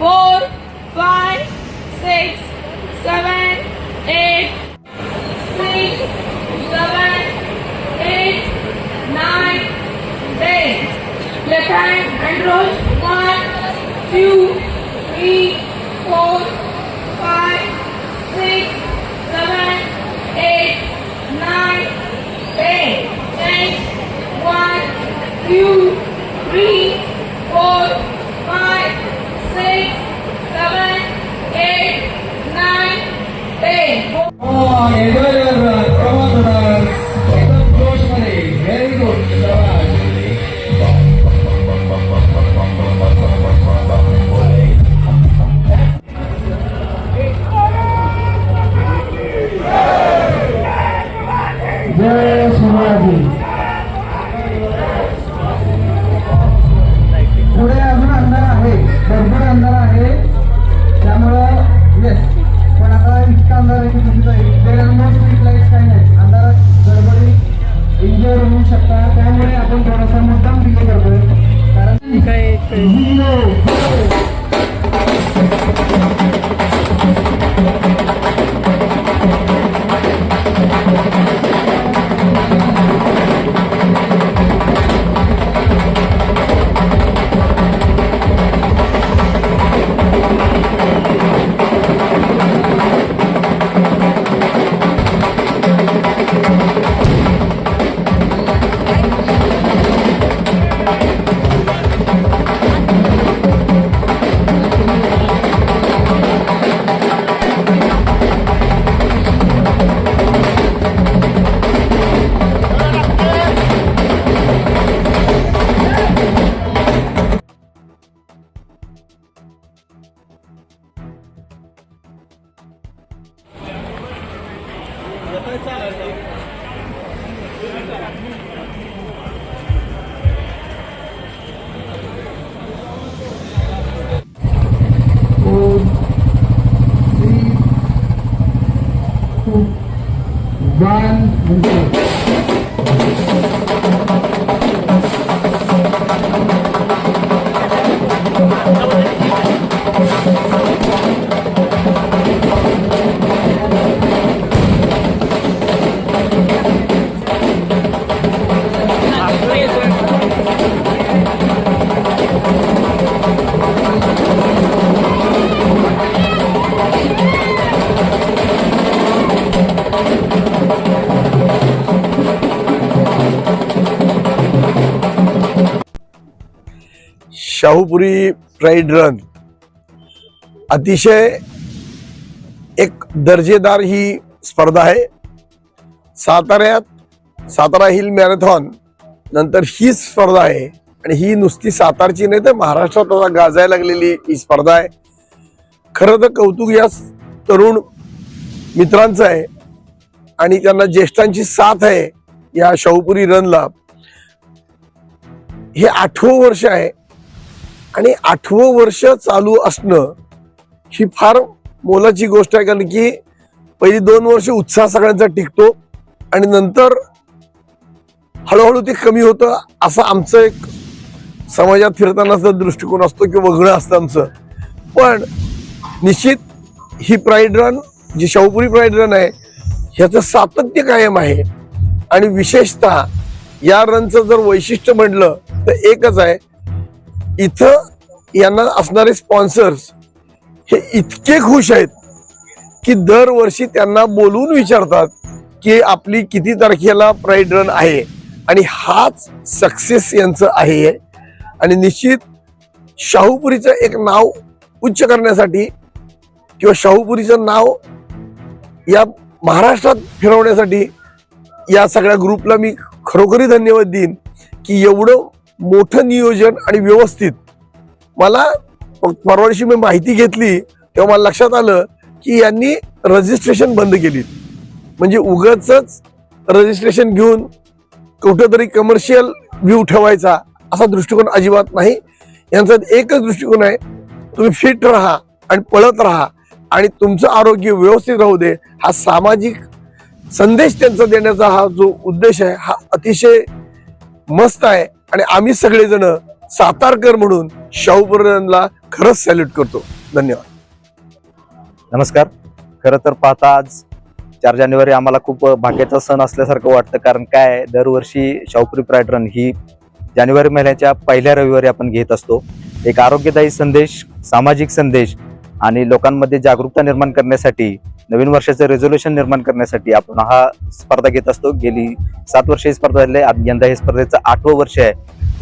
four, five, six, seven, eight, six, seven, eight, nine, ten. Left hand and roll. One, two. One, two. Shahupuri pride run अतिशय एक दर्जेदार ही स्पर्धा आहे. साताऱ्यात Satara hill marathon नंतर ही स्पर्धा आहे. आणि ही नुसती सातारची नाही तर महाराष्ट्रात आता गाजायला लागलेली ही स्पर्धा आहे. खरं तर कौतुक या तरुण मित्रांचं आहे. आणि त्यांना ज्येष्ठांची साथ आहे या शाहूपुरी रनला हे आठवं वर्ष आहे. आणि आठवं वर्ष चालू असणं ही फार मोलाची गोष्ट आहे कारण की पहिली दोन वर्ष उत्साह सगळ्यांचा टिकतो आणि नंतर हळूहळू ते कमी होतं असं आमचं एक समाजात फिरतानाचा दृष्टिकोन असतो किंवा वगळं असतं आमचं. पण निश्चित ही प्राईड रन जी शाहूपुरी प्राईड रन आहे ह्याचं सातत्य कायम आहे. आणि विशेषतः या रनचं जर वैशिष्ट्य म्हटलं तर एकच आहे इथं यांना असणारे स्पॉन्सर्स हे इतके खुश आहेत की दरवर्षी त्यांना बोलून विचारतात की आपली किती तारखेला प्राईड रन आहे? आणि हाच सक्सेस यांचं आहे आणि निश्चित शाहूपुरीचं एक नाव उच्च करण्यासाठी किंवा शाहूपुरीचं नाव या महाराष्ट्रात फिरवण्यासाठी या सगळ्या ग्रुपला मी खरोखरी धन्यवाद देईन की एवढं मोठं नियोजन आणि व्यवस्थित. मला प- परवा दिवशी मी माहिती घेतली तेव्हा मला लक्षात आलं की यांनी रजिस्ट्रेशन बंद केली. म्हणजे उगच रजिस्ट्रेशन घेऊन कुठंतरी कमर्शियल व्ह्यू ठेवायचा असा दृष्टिकोन अजिबात नाही. यांचा एकच दृष्टिकोन आहे तुम्ही फिट राहा आणि पळत राहा आणि तुमचं आरोग्य व्यवस्थित राहू दे. हा सामाजिक संदेश त्यांचा देण्याचा हा जो उद्देश आहे हा अतिशय मस्त आहे. आणि आम्ही सगळेजण सातारकर म्हणून शाहूपुरांना खरंच सॅल्यूट करतो. धन्यवाद. नमस्कार. खरं तर पाहता आज चार जानेवारी आम्हाला खूप भाग्याचा सण असल्यासारखं वाटतं कारण काय दरवर्षी शाहूपुरी प्राईड रन ही जानेवारी महिन्याच्या पहिल्या रविवारी आपण घेत असतो. एक आरोग्यदायी संदेश सामाजिक संदेश आणि लोकांमध्ये जागरूकता निर्माण करण्यासाठी नवीन वर्षाचं रेझोल्युशन निर्माण करण्यासाठी आपण हा स्पर्धा घेत असतो. गेली सात वर्ष ही स्पर्धा झाली आहे. यंदा हे स्पर्धेचं आठवं वर्ष आहे.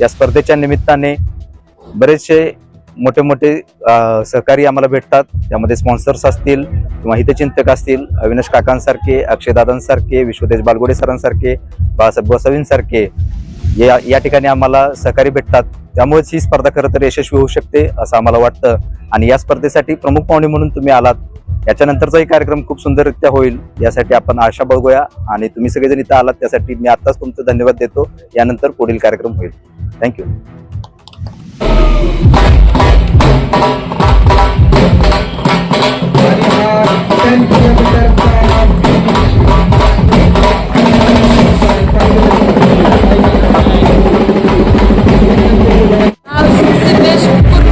या स्पर्धेच्या निमित्ताने बरेचसे मोठे मोठे सहकारी आम्हाला भेटतात. त्यामध्ये स्पॉन्सर्स असतील किंवा हितचिंतक असतील. अविनाश काकांसारखे अक्षयदादांसारखे विश्वदेश बालगोडे सरांसारखे बाळासाहेब गोसावींसारखे या या ठिकाणी आम्हाला सहकारी भेटतात. त्यामुळेच ही स्पर्धा खरं तर यशस्वी होऊ शकते असं आम्हाला वाटतं. आणि या स्पर्धेसाठी प्रमुख पाहुणे म्हणून तुम्ही आलात. याच्यानंतरचाही कार्यक्रम खूप सुंदररित्या होईल यासाठी आपण आशा बघूया आणि तुम्ही सगळेजण इथं आलात त्यासाठी मी आताच तुमचं धन्यवाद देतो. यानंतर पुढील कार्यक्रम होईल. थँक्यू सिद्धेश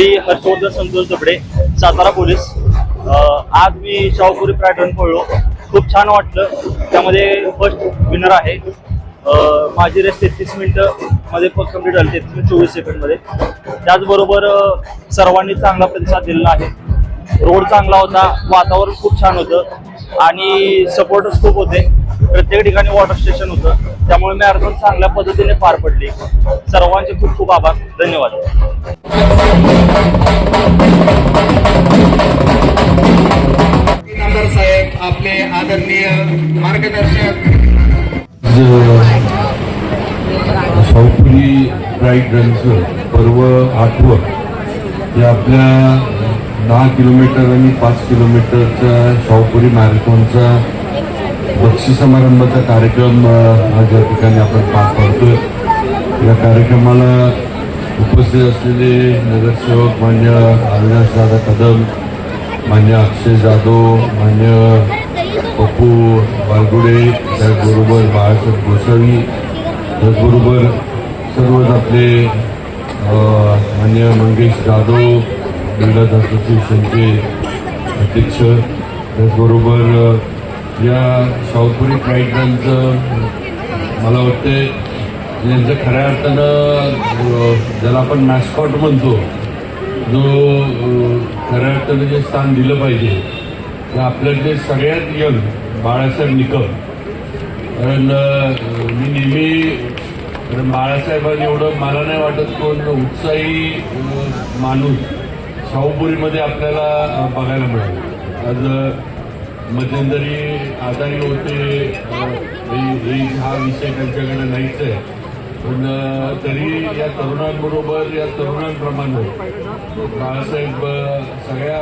मी हर्षवर्धन संतोष दबडे सातारा पोलीस. आज मी शाहूपुरी पॅटर्न पळलो. खूप छान वाटलं. त्यामध्ये फर्स्ट विनर आहे. माझी रेस तेहतीस मिनटंमध्ये कंप्लीट झाली तेहतीस मिनिट चोवीस सेकंडमध्ये त्याचबरोबर सर्वांनी चांगला प्रतिसाद दिलेला आहे. रोड चांगला होता. वातावरण खूप छान होतं. आणि सपोर्टर्स खूप होते. प्रत्येक ठिकाणी वॉटर स्टेशन होतं. त्यामुळे मॅरेथॉन चांगल्या पद्धतीने पार पडली. सर्वांचे खूप खूप आभार. धन्यवाद. आमदार साहेब आपले आदरणीय मार्गदर्शक. रनचं पर्व आठवं. हे आपल्या दहा किलोमीटर आणि पाच किलोमीटरचा शाहपुरी मॅरेथॉनचा बक्षी समारंभाचा कार्यक्रम हा ज्या ठिकाणी आपण पार पाडतोय. या कार्यक्रमाला उपस्थित असलेले नगरसेवक मान्य अविनाश दादा कदम मान्य अक्षय जाधव मान्य पप्पू बालगुडे त्याचबरोबर बाळासाहेब गोसावी त्याचबरोबर सर्वच आपले मान्य मंगेश जाधव जिल्हा असोसिएशनचे अध्यक्ष त्याचबरोबर या शाहपुरी प्राईडरांचं मला वाटते यांचं खऱ्या अर्थानं ज्याला आपण मॅस्कॉट म्हणतो जो खऱ्या अर्थानं जे स्थान दिलं पाहिजे ते आपल्यातले सगळ्यात यंग बाळासाहेब निकम. कारण मी नेहमी कारण बाळासाहेबांनी एवढं मला नाही वाटत कोण उत्साही माणूस शाहूपुरीमध्ये आपल्याला बघायला मिळाला. आज मध्यंतरी आजारी होते. हे- विषय त्यांच्याकडे नाहीच आहे पण तरी या तरुणांबरोबर या तरुणांप्रमाणे बाळासाहेब सगळ्या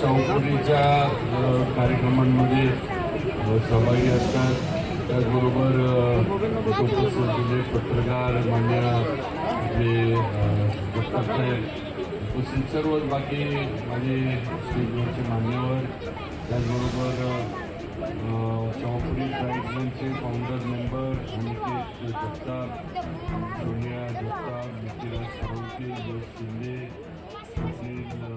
शाहूपुरीच्या अ, कार्यक्रमांमध्ये सहभागी असतात. त्याचबरोबर उपस्थित पत्रकार मान्य अ, जगताप साहेब उपस्थित सर्व बाकी माझे स्टेजवरचे मान्यवर त्याचबरोबर अ, शाहपुरी फाउंडर मेंबर अनिकेत जगताप सोनिया जगताप नितीराज साळुंके यश शिंदे सुनील अ,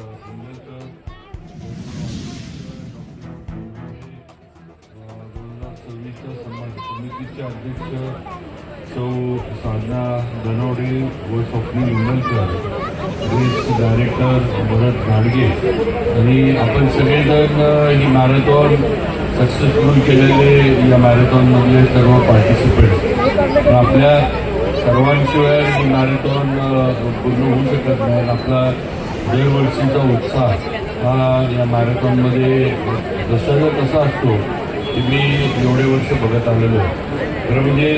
दोन हजार सव्वीसच्या समाज समितीचे अध्यक्ष सौ साधना धनवडे व स्वप्नील इंगलकर डायरेक्टर भरत घाडगे आणि आपण सगळेजण ही मॅरेथॉन सक्सेसफुल केलेले या मॅरेथॉनमधले सर्व पार्टिसिपेट आपल्या सर्वांशिवाय ही मॅरेथॉन पूर्ण होऊ शकत नाही. आपला दरवर्षीचा उत्साह हा या मॅरेथॉनमध्ये जसाचा तसा असतो की मी एवढे वर्ष बघत आलेलो. आहे खरं म्हणजे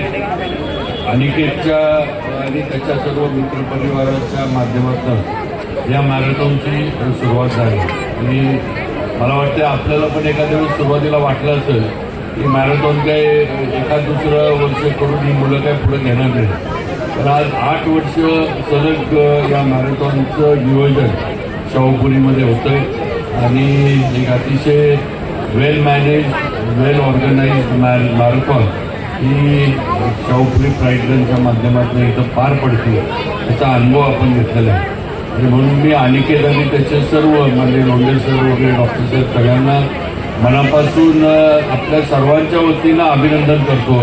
अनिकेतच्या आणि त्याच्या सर्व मित्रपरिवाराच्या माध्यमातून या मॅरेथॉनची सुरुवात झाली. आणि मला वाटतं आपल्याला पण एखाद्या वेळेस सुरुवातीला वाटलं असेल की मॅरेथॉन काय एखाद दुसरं वर्ष करून ही मुलं काय पुढे घेणार नाही. तर आज आठ वर्ष सलग या मॅरेथॉनचं नियोजन शाहूपुरीमध्ये होतंय. आणि एक अतिशय वेल मॅनेज वेल ऑर्गनाईज मॅ मॅरेथॉन ही शाहूपुरी फ्राईड रनच्या माध्यमातून इथं पार पडते त्याचा अनुभव आपण घेतलेला आहे. आणि म्हणून मी अनिकेत आणि त्याचे सर्व म्हणजे लोंढे सर वगैरे डॉक्टर साहेब सगळ्यांना मनापासून आपल्या सर्वांच्या वतीनं अभिनंदन करतो.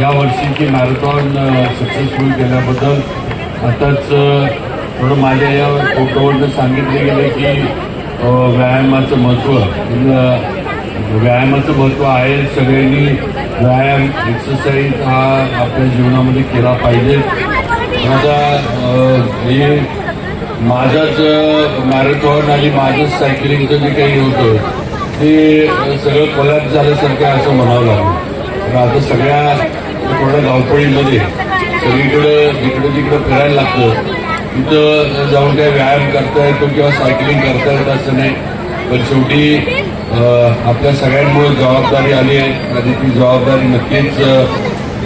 या वर्षीची मॅरेथॉन सक्सेसफुल केल्याबद्दल. आताच थोडं माझ्या या फोटोवरनं सांगितले गेले की व्यायामाचं महत्त्व व्यायामाचं महत्त्व आहे सगळ्यांनी व्यायाम एक्सरसाइज हा आपल्या जीवनामध्ये केला पाहिजे. माझा हे माझाच मॅरेथॉन आणि माझंच सायकलिंगचं जे काही होतं ते सगळं कोलॅप झाल्यासारखं असं म्हणावं लागलं. तर आता सगळ्या थोड्या धावपळीमध्ये सगळीकडं जिकडं तिकडं फिरायला लागतं तिथं जाऊन काही व्यायाम करता येतो किंवा सायकलिंग करता येतं असं नाही. पण शेवटी आपल्या सगळ्यांमुळे जबाबदारी आली आहे. आणि ती जबाबदारी नक्कीच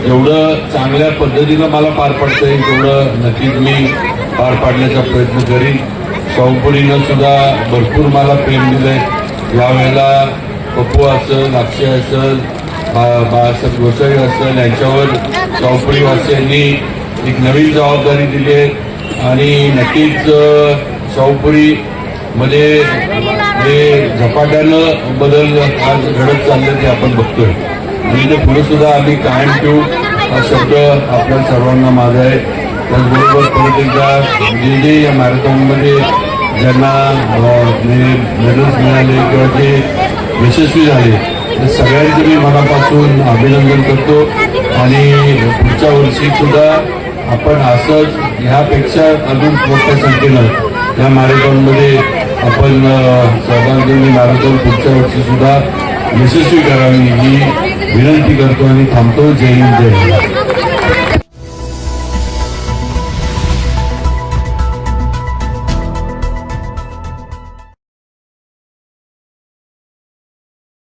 एवढं चांगल्या पद्धतीनं मला पार पडता येईल तेवढं नक्कीच मी पार पाडण्याचा प्रयत्न करीन. शाहूपुरीनं सुद्धा भरपूर मला प्रेम दिलंय. यावेळेला पप्पू असेल अक्षय असेल बा- बाळासाहेब गोसाई असेल यांच्यावर शाहूपुरीवासियांनी एक नवीन जबाबदारी दिली आहे. आणि नक्कीच शाहूपुरीमध्ये मध्ये हे झपाट्यानं बदल आज घडत चालले ते आपण बघतोय. म्हणजे पुढे सुद्धा आम्ही कायम ठेवू हा शब्द आपल्या सर्वांना माझा आहे. त्याचबरोबर परत एकदा जे जे या मॅरेथॉनमध्ये ज्यांना मेडल्स मिळाले किंवा जे यशस्वी झाले त्या सगळ्यांचे मी मनापासून अभिनंदन करतो. आणि पुढच्या वर्षी सुद्धा आपण असंच ह्यापेक्षा अजून मोठ्या संख्येनं या मॅरेथॉनमध्ये आपण अ, सहभाग मॅरेथॉन पुढच्या वर्षी सुद्धा यशस्वी करावी ही विनंती करतो आणि थांबतो. जय हिंद जय हिंद.